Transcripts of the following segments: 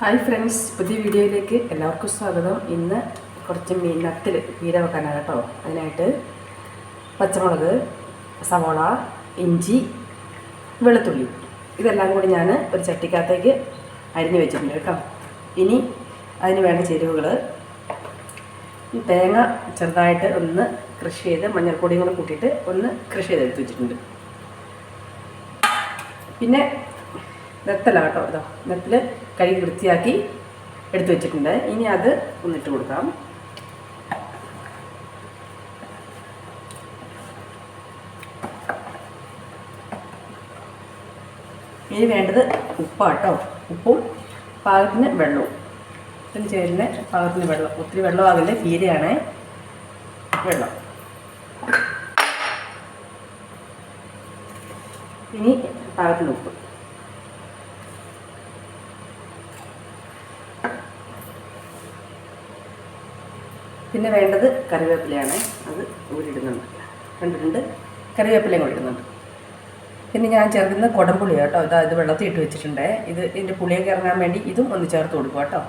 Hi friends പുതിയ വീഡിയോയിലേക്ക് എല്ലാവർക്കും സ്വാഗതം. ഇന്ന് കുറച്ച് മീൻ നത്തിൽ പീര വെക്കാനാണ് കേട്ടോ. അതിനായിട്ട് പച്ചമുളക് സവോള ഇഞ്ചി വെളുത്തുള്ളി. ഇതെല്ലാം കൂടി ഞാൻ ഒരു ചട്ടിക്കകത്തേക്ക് അരിഞ്ഞ് വെച്ചിട്ടുണ്ട് കേട്ടോ. ഇനി അതിന് വേണ്ട ചേരുവകൾ തേങ്ങ ചെറുതായിട്ട് ഒന്ന് കൃഷി ചെയ്ത് മഞ്ഞൾപ്പൊടിയും കൂടെ കൂട്ടിയിട്ട് ഒന്ന് കൃഷി ചെയ്തെടുത്ത് വെച്ചിട്ടുണ്ട്. പിന്നെ നെത്തല കേട്ടോ ഇതോ. നെത്തിൽ കഴുകി വൃത്തിയാക്കി എടുത്തു വെച്ചിട്ടുണ്ട്. ഇനി അത് ഒന്നിട്ട് കൊടുക്കാം. ഇനി വേണ്ടത് ഉപ്പാട്ടോ. ഉപ്പും പാകത്തിന് വെള്ളവും. ഇതിന് ചേരുന്ന പാകത്തിന് വെള്ളം. ഒത്തിരി വെള്ളം വെള്ളമാകില്ല തീരെയാണ് വെള്ളം. ഇനി പാകത്തിന് ഉപ്പ്. പിന്നെ വേണ്ടത് കറിവേപ്പിലയാണ്. അത് ഊരിടുന്നുണ്ട്. കണ്ടിട്ടുണ്ട്? കറിവേപ്പിലയും കൂടി ഇടുന്നുണ്ട്. പിന്നെ ഞാൻ ചേർക്കുന്ന കുടംപുളി കേട്ടോ. ഇതാ ഇത് വെള്ളത്തിൽ ഇട്ട് വെച്ചിട്ടുണ്ട്. ഇത് ഇതിന്റെ പുളിയൊക്കെ ഇറങ്ങാൻ വേണ്ടി ഇതും ഒന്ന് ചേർത്ത് കൊടുക്കും കേട്ടോ.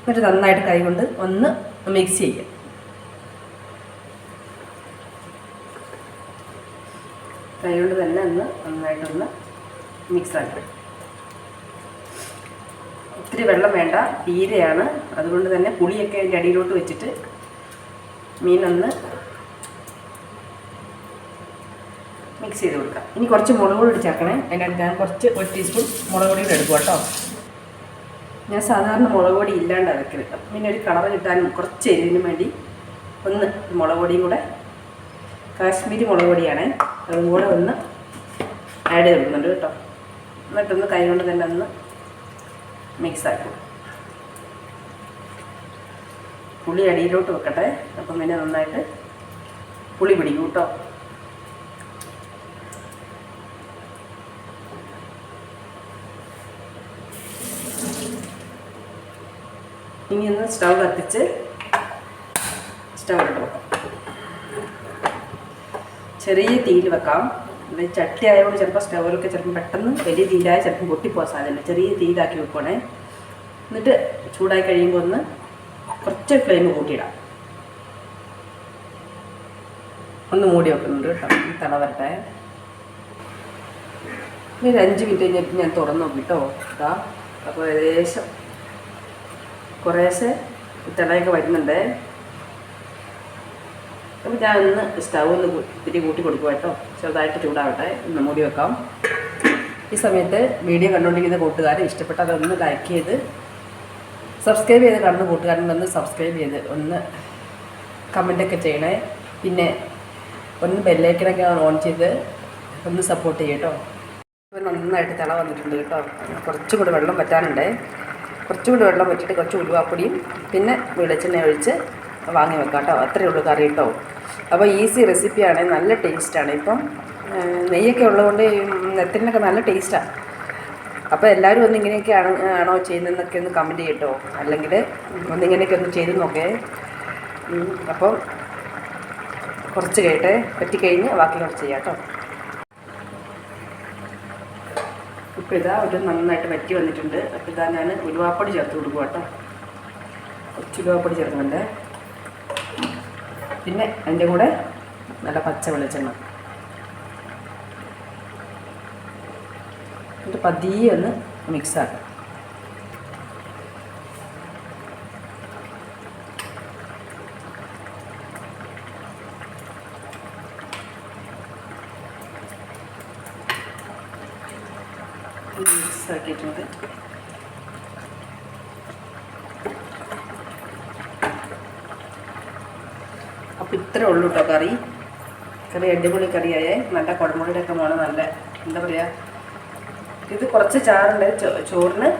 എന്നിട്ട് നന്നായിട്ട് കൈ കൊണ്ട് ഒന്ന് മിക്സ് ചെയ്യുക. കൈ കൊണ്ട് തന്നെ ഒന്ന് നന്നായിട്ടൊന്ന് മിക്സ് ആക്കി ഒത്തിരി വെള്ളം വേണ്ട തീരെയാണ്. അതുകൊണ്ട് തന്നെ പുളിയൊക്കെ അതിന്റെ അടിയിലോട്ട് വെച്ചിട്ട് മീനൊന്ന് മിക്സ് ചെയ്ത് കൊടുക്കാം. ഇനി കുറച്ച് മുളക് പൊടി ചേർക്കണേ. അതിനകത്ത് ഞാൻ കുറച്ച് ഒരു ടീസ്പൂൺ മുളക് പൊടി എടുക്കും കേട്ടോ. ഞാൻ സാധാരണ മുളക് പൊടി ഇല്ലാണ്ട് അതൊക്കെ വെക്കാം പിന്നെ ഒരു കളർ കിട്ടാനും കുറച്ച് എരിവിന് വേണ്ടി ഒന്ന് മുളക് പൊടിയും കൂടെ കാശ്മീരി മുളക് പൊടിയാണ്. അതും കൂടെ ഒന്ന് ആഡ് ചെയ്ത് കൊടുക്കുന്നുണ്ട് കേട്ടോ. എന്നിട്ടൊന്ന് കൈ കൊണ്ട് തന്നെ ഒന്ന് മിക്സ് ആക്കും പുളി അടിയിലോട്ട് വെക്കട്ടെ. അപ്പം പിന്നെ നന്നായിട്ട് പുളി പിടിക്കും കേട്ടോ. ഇനി ഒന്ന് സ്റ്റൗ കത്തിച്ച് സ്റ്റൗ ഇട്ട് വെക്കാം. ചെറിയ തീയിൽ വെക്കാം. ചട്ടി ആയതുകൊണ്ട് ചിലപ്പോൾ സ്റ്റൗവിലൊക്കെ ചിലപ്പോൾ പെട്ടെന്ന് വലിയ തീരായ ചിലപ്പോൾ പൊട്ടിപ്പോകാൻ സാധ്യതയില്ല ചെറിയ തീരാക്കി വെക്കണേ എന്നിട്ട് ചൂടായി കഴിയുമ്പോൾ ഒന്ന് കുറച്ച് ഫ്ലെയിം കൂട്ടിയിടാം. ഒന്ന് മൂടി വെക്കുന്നുണ്ട് കേട്ടോ. തള വരട്ടെ ഇനി ഒരു അഞ്ച് മിനിറ്റ് കഴിഞ്ഞിട്ട് ഞാൻ തുറന്നു നോക്കിട്ടോ ഇതാ അപ്പോൾ ഏകദേശം കുറേശ്ശെ തിളയൊക്കെ വരുന്നുണ്ട്. അപ്പോൾ ഞാൻ ഒന്ന് സ്റ്റൗ ഒന്ന് ഇത്തിരി കൂട്ടി കൊടുക്കുക കേട്ടോ. ചെറുതായിട്ട് ചൂടാവട്ടെ. ഒന്ന് മൂടി വെക്കാം. ഈ സമയത്ത് വീഡിയോ കണ്ടുകൊണ്ടിരിക്കുന്ന കൂട്ടുകാരെ ഇഷ്ടപ്പെട്ട ഒന്ന് ലൈക്ക് ചെയ്ത് സബ്സ്ക്രൈബ് ചെയ്ത് കാണുന്ന കൂട്ടുകാരനൊന്ന് സബ്സ്ക്രൈബ് ചെയ്ത് ഒന്ന് കമന്റൊക്കെ ചെയ്യണേ. പിന്നെ ഒന്ന് ബെല്ലൈക്കണൊക്കെ ഓൺ ചെയ്ത് ഒന്ന് സപ്പോർട്ട് ചെയ്യട്ടോ ഇപ്പോൾ നന്നായിട്ട് തിള വന്നിട്ടുണ്ട് കേട്ടോ. കുറച്ചും കൂടി വെള്ളം പറ്റാനുണ്ടേ കുറച്ചും കൂടി വെള്ളം വെച്ചിട്ട് കുറച്ച് ഉരുവാപ്പൊടിയും പിന്നെ വെളിച്ചെണ്ണ ഒഴിച്ച് വാങ്ങി വെക്കാം കേട്ടോ. അത്രയേ ഉള്ളൂ കറി കേട്ടോ. അപ്പോൾ ഈസി റെസിപ്പിയാണ് നല്ല ടേസ്റ്റാണ് ഇപ്പം നെയ്യൊക്കെ ഉള്ളതുകൊണ്ട് നെത്തിനൊക്കെ നല്ല ടേസ്റ്റാണ് അപ്പോൾ എല്ലാവരും ഒന്ന് ഇങ്ങനെയൊക്കെ ആണ് ചെയ്യുന്നതെന്നൊക്കെ ഒന്ന് കമന്റ് ചെയ്യട്ടോ. അല്ലെങ്കിൽ ഒന്നിങ്ങനെയൊക്കെ ഒന്ന് ചെയ്ത് നോക്കേ. അപ്പം കുറച്ച് കേട്ടെ. പറ്റിക്കഴിഞ്ഞ് ബാക്കി കുറച്ച് ചെയ്യാം കേട്ടോ. ഇപ്പോൾ ഇതാ ഒരു നന്നായിട്ട് വറ്റി വന്നിട്ടുണ്ട്. അപ്പോൾ ഇതാ ഞാൻ ഉലുവാപ്പൊടി ചേർത്ത് കൊടുക്കുക കേട്ടോ. കുറച്ച് ഉലുവാപ്പൊടി ചേർക്കുന്നുണ്ട്. പിന്നെ അതിന്റെ കൂടെ നല്ല പച്ച വെളിച്ചെണ്ണ. എന്നിട്ട് പതിയെ ഒന്ന് മിക്സ് ആക്കാം മിക്സ് ആക്കിയിട്ടുണ്ട് അപ്പോൾ ഇത്രേ ഉള്ളൂ കേട്ടോ കറി. കറി അടിപൊളി കറിയായേ. നല്ല കുടമുളിയുടെ ഒക്കെ വേണം നല്ല എന്താ പറയുക ഇത് കുറച്ച് ചാറുണ്ട്. ചോറിന്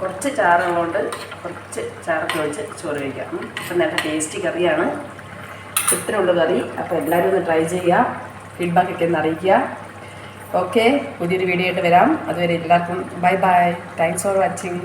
കുറച്ച് ചാറുള്ളതുകൊണ്ട് കുറച്ച് ചാറൊക്കെ ഒഴിച്ച് ചോറ് കഴിക്കാം. അപ്പം നല്ല ടേസ്റ്റി കറിയാണ്. ഇത്രേ ഉള്ളൂ കറി. അപ്പോൾ എല്ലാവരും ഒന്ന് ട്രൈ ചെയ്യുക ഫീഡ്ബാക്ക് ഒക്കെ ഒന്ന് അറിയിക്കുക. ഓക്കെ പുതിയൊരു വീഡിയോ ആയിട്ട് വരാം. അതുവരെ എല്ലാവർക്കും bye bye. Thanks for watching